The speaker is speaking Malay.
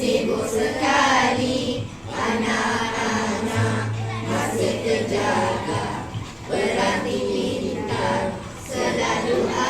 sibuk sekali anak-anak masih terjaga. Berhati pintar selalu ada